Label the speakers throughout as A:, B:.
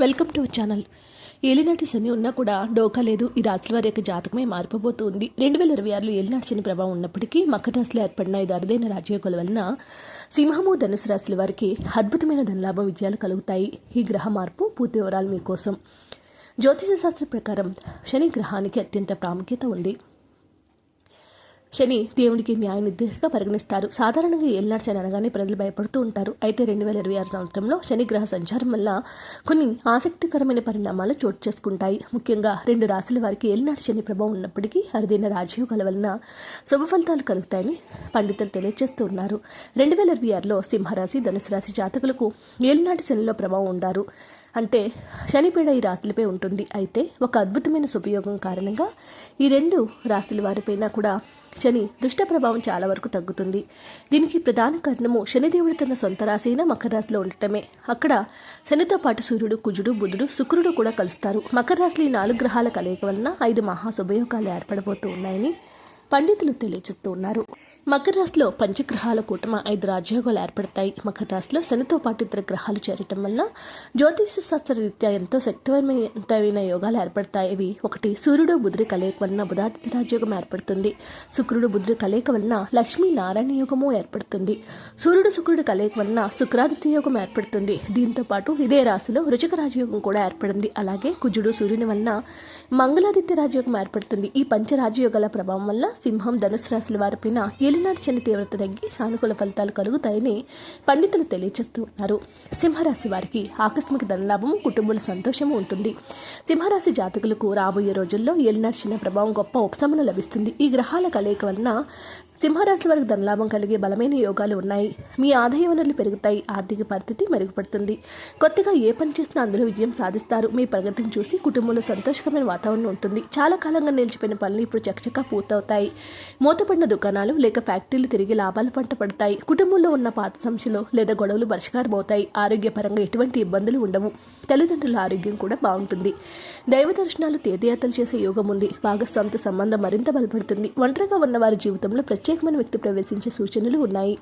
A: Welcome to channel. ఏలినాటి శని ఉన్నా కూడా డోకా లేదు. ఈ రాశుల వారి యొక్క జాతకమే మారిపోబోతుంది. రెండు వేల ఇరవై ఆరులో ఏలినాటి శని ప్రభావం ఉన్నప్పటికీ మకర రాశిలో ఏర్పడిన ఇది అరుదైన రాజయోగుల వలన సింహము ధనుసు రాశుల వారికి అద్భుతమైన ధనలాభం విజయాలు కలుగుతాయి. ఈ గ్రహ మార్పు పూర్తి వివరాలు మీకోసం. జ్యోతిష శాస్త్ర ప్రకారం శని గ్రహానికి అత్యంత ప్రాముఖ్యత ఉంది. శని దేవుడికి న్యాయ నిర్దేశంగా పరిగణిస్తారు. సాధారణంగా ఏలినాడు శని అనగానే ప్రజలు భయపడుతూ ఉంటారు. అయితే రెండు వేల ఇరవై ఆరు సంవత్సరంలో శని గ్రహ సంచారం వల్ల కొన్ని ఆసక్తికరమైన పరిణామాలు చోటు చేసుకుంటాయి. ముఖ్యంగా రెండు రాశుల వారికి ఏలినాడు శని ప్రభావం ఉన్నప్పటికీ అరుదైన రాజయోగాల వలన శుభ ఫలితాలు కలుగుతాయని పండితులు తెలియజేస్తూ ఉన్నారు. రెండు వేల ఇరవై ఆరులో సింహరాశి ధనుసు రాశి జాతకులకు ఏలినాటి శనిలో ప్రభావం ఉండారు. అంటే శనిపీడ ఈ రాశులపై ఉంటుంది. అయితే ఒక అద్భుతమైన సుపయోగం కారణంగా ఈ రెండు రాశుల వారిపైన కూడా శని దుష్ట ప్రభావం చాలా వరకు తగ్గుతుంది. దీనికి ప్రధాన కారణము శనిదేవుడు తన సొంత రాశి అయిన మకర రాశిలో ఉండటమే. అక్కడ శనితో పాటు సూర్యుడు కుజుడు బుధుడు శుక్రుడు కూడా కలుస్తారు. మకర రాశిలో ఈ నాలుగు గ్రహాల కలయిక వలన ఐదు మహాశుభయోగాలు ఏర్పడబోతూ ఉన్నాయని పండితులు తెలియజేస్తూ ఉన్నారు. మకర రాశిలో పంచగ్రహాల కూటమ ఐదు రాజ్యోగాలు ఏర్పడతాయి. మకర రాశిలో శనితో పాటు ఇతర గ్రహాలు చేరటం వలన జ్యోతిష శాస్త్ర రీత్యా ఎంతో శక్తివంతమైన యోగాలు ఏర్పడతాయి. ఇవి ఒకటి సూర్యుడు బుధుడి కలయిక వలన బుధాదిత్య రాజయోగం ఏర్పడుతుంది. శుక్రుడు బుధుడి కలయిక వలన లక్ష్మీ నారాయణ యోగము ఏర్పడుతుంది. సూర్యుడు శుక్రుడి కలయిక వలన శుక్రాదిత్య యోగం ఏర్పడుతుంది. దీంతో పాటు ఇదే రాశిలో రుచిక రాజయోగం కూడా ఏర్పడింది. అలాగే కుజుడు సూర్యుని వలన మంగళాదిత్య రాజయోగం ఏర్పడుతుంది. ఈ పంచ రాజయోగాల ప్రభావం వల్ల సింహం ధనుసు రాశుల వారిపైన ఏలినాటి శని తీవ్రత తగ్గి సానుకూల ఫలితాలు కలుగుతాయని పండితులు తెలియజేస్తున్నారు సింహరాశి వారికి ఆకస్మిక ధనలాభం కుటుంబాల సంతోషము ఉంటుంది. సింహరాశి జాతకులకు రాబోయే రోజుల్లో ఏలినాటి శని ప్రభావం గొప్ప ఉపశమనం లభిస్తుంది. ఈ గ్రహాల కలయిక వలన సింహరాశి వారికి ధనలాభం కలిగే బలమైన యోగాలు ఉన్నాయి. మీ ఆదాయ వనరులు పెరుగుతాయి ఆర్థిక పరిస్థితి మెరుగుపడుతుంది. కొత్తగా ఏ పని చేసినా అందులో విజయం సాధిస్తారు. మీ ప్రగతిని చూసి కుటుంబంలో సంతోషకరమైన వాతావరణం ఉంటుంది. చాలా కాలంగా నిలిచిపోయిన పనులు ఇప్పుడు చకచకా పూర్తవుతాయి. మూతపడిన దుకాణాలు లేక ఫ్యాక్టరీలు తిరిగి లాభాలు పంట పడతాయి. కుటుంబంలో ఉన్న పాత సమస్యలు లేదా గొడవలు పరిష్కారం అవుతాయి. ఆరోగ్యపరంగా ఎటువంటి ఇబ్బందులు ఉండవు. తల్లిదండ్రుల ఆరోగ్యం కూడా బాగుంటుంది. దైవ దర్శనాలు తీర్థయాత్రలు చేసే యోగం ఉంది. భాగస్వామితో సంబంధం మరింత బలపడుతుంది. ఒంటరిగా ఉన్న వారి జీవితంలో ప్రత్యేకమైన వ్యక్తి ప్రవేశించే సూచనలు ఉన్నాయి.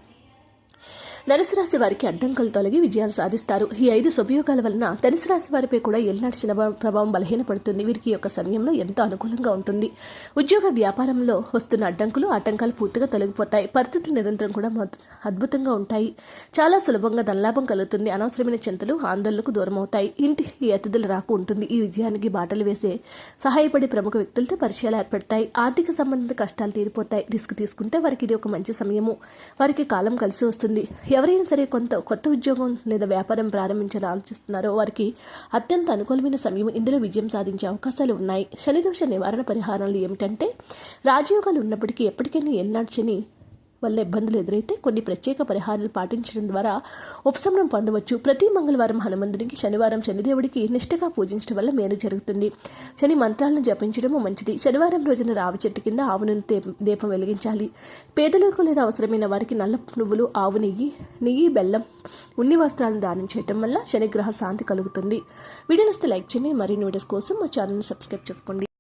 A: ధనుసు రాశి వారికి అడ్డంకులు తొలగి విజయాలు సాధిస్తారు. ఈ ఐదు సుపయోగాల వలన ధనుసు రాశి వారిపై కూడా ఎల్నాటి శని ప్రభావం బలహీనపడుతుంది. వీరికి యొక్క సమయంలో ఎంతో అనుకూలంగా ఉంటుంది. ఉద్యోగ వ్యాపారంలో వస్తున్న అడ్డంకులు ఆటంకాలు పూర్తిగా తొలగిపోతాయి. పరిస్థితులు నిరంతరం కూడా అద్భుతంగా ఉంటాయి. చాలా సులభంగా ధనలాభం కలుగుతుంది. అనవసరమైన చింతలు ఆందోళనకు దూరం అవుతాయి ఇంటి ఈ అతిథుల రాకు ఉంటుంది. ఈ విజయానికి బాటలు వేసే సహాయపడే ప్రముఖ వ్యక్తులతో పరిచయాలు ఏర్పడతాయి. ఆర్థిక సంబంధిత కష్టాలు తీరిపోతాయి. రిస్క్ తీసుకుంటే వారికి ఇది ఒక మంచి సమయము. వారికి కాలం కలిసి వస్తుంది. ఎవరైనా సరే కొంత కొత్త ఉద్యోగం లేదా వ్యాపారం ప్రారంభించాలని ఆలోచిస్తున్నారో వారికి అత్యంత అనుకూలమైన సమయం ఇందులో విజయం సాధించే అవకాశాలు ఉన్నాయి. శనిదోష నివారణ పరిహారాలు ఏమిటంటే రాజయోగాలు ఉన్నప్పటికీ ఎప్పటికైనా ఎన్నాడు శని వల్ల ఇబ్బందులు ఎదురైతే కొన్ని ప్రత్యేక పరిహారాలు పాటించడం ద్వారా ఉపశమనం పొందవచ్చు. ప్రతి మంగళవారం హనుమంతునికి శనివారం శనిదేవుడికి నిష్ఠగా పూజించడం వల్ల మేలు జరుగుతుంది. శని మంత్రాలను జపించడము మంచిది. శనివారం రోజున రావి చెట్టు కింద ఆవును దీపం వెలిగించాలి. పేదలకు లేదా అవసరమైన వారికి నల్ల నువ్వులు ఆవు నెయ్యి నెయ్యి బెల్లం ఉన్ని వస్త్రాలను దానం చేయడం వల్ల శనిగ్రహ శాంతి కలుగుతుంది. వీడియోనిస్తే లైక్ చేయండి. మరిన్ని వీడియోస్ కోసం మా ఛానల్ని సబ్స్క్రైబ్ చేసుకోండి.